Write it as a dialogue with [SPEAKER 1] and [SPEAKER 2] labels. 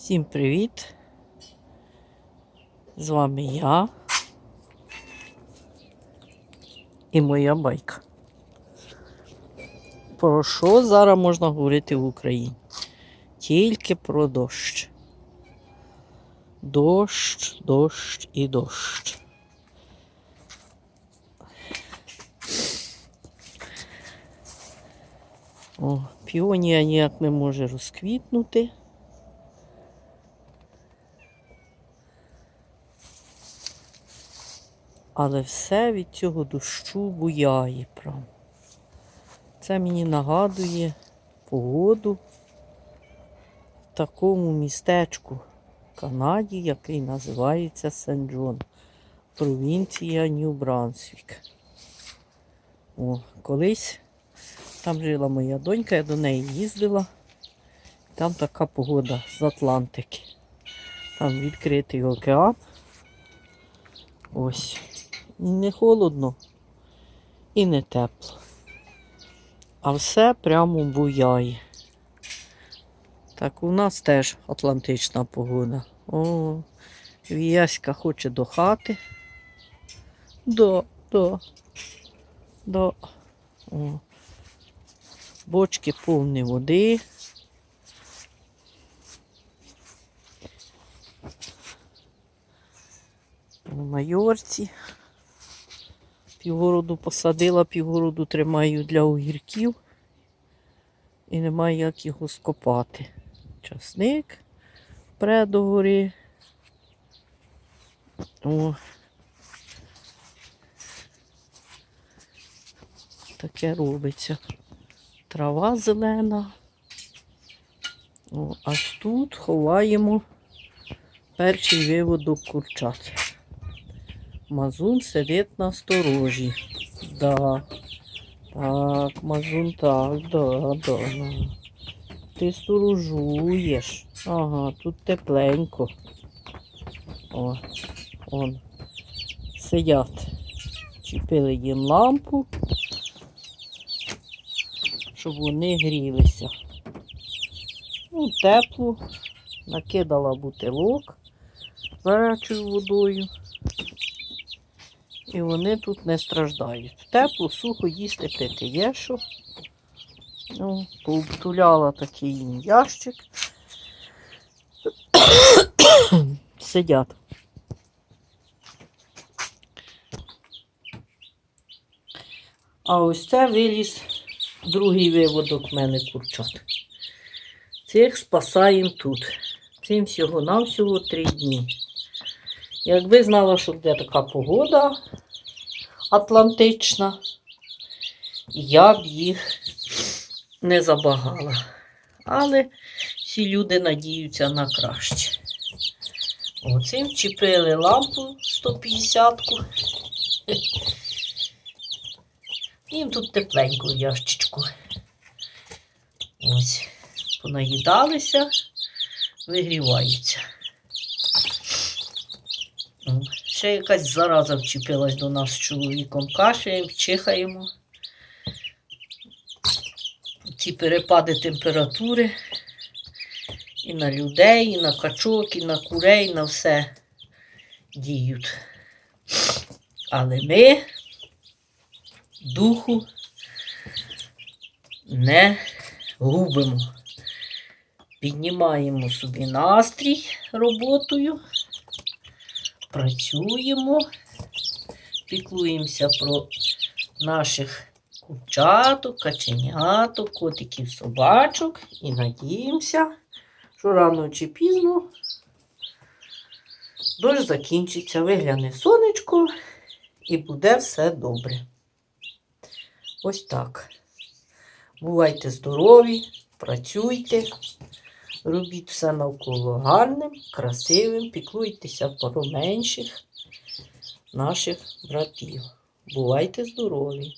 [SPEAKER 1] Всім привіт! З вами я і моя байка. Про що зараз можна говорити в Україні? Тільки про дощ. Дощ, дощ і дощ. О, піонія ніяк не може розквітнути. Але все від цього дощу буяє прям. Це мені нагадує погоду в такому містечку в Канаді, який називається Сен-Джон, провінція Нью-Брансвік. О, колись там жила моя донька, я до неї їздила. Там така погода з Атлантики. Там відкритий океан. Ось. Не холодно і не тепло. А все прямо буяє. Так, у нас теж атлантична погода. О, Віяська хоче до хати. Да, да, да. О. Бочки повні води. На майорці. Півгороду посадила, півгороду тримаю для огірків. І немає як його скопати. Часник пре до. О. Таке робиться. Трава зелена. О, а тут ховаємо перший виводок курчат. Мазун сидить на сторожі. Да. Так, мазун, так, да, да. Ти сторожуєш. Ага, тут тепленько. О, он. Сидять. Чіпили їм лампу, щоб вони грілися. Ну, тепло. Накидала бутилок з водою. І вони тут не страждають. Тепло, сухо їсти пити є що. Ну, пообтуляла такий ящик. Сидять. А ось це виліз другий виводок в мене курчат. Цих спасаємо тут. Цим всього-навсього три дні. Якби знала, що буде така погода атлантична, я б їх не забагала. Але всі люди надіються на краще. Оцим чіпили лампу 150-ку. Їм тут тепленько ящичку. Ось, понаїдалися, вигріваються. О, Ще якась зараза вчепилась до нас з чоловіком. Кашляємо, чихаємо. Ці перепади температури і на людей, і на качок, і на курей, на все діють. Але ми духу не губимо. Піднімаємо собі настрій роботою працюємо, піклуємося про наших курчаток, каченяток, котиків, собачок і надіємося, що рано чи пізно дощ закінчиться, вигляне сонечко і буде все добре. Ось так. Бувайте здорові, працюйте. Робіть все навколо гарним, красивим, піклуйтеся про менших наших братів. Бувайте здорові!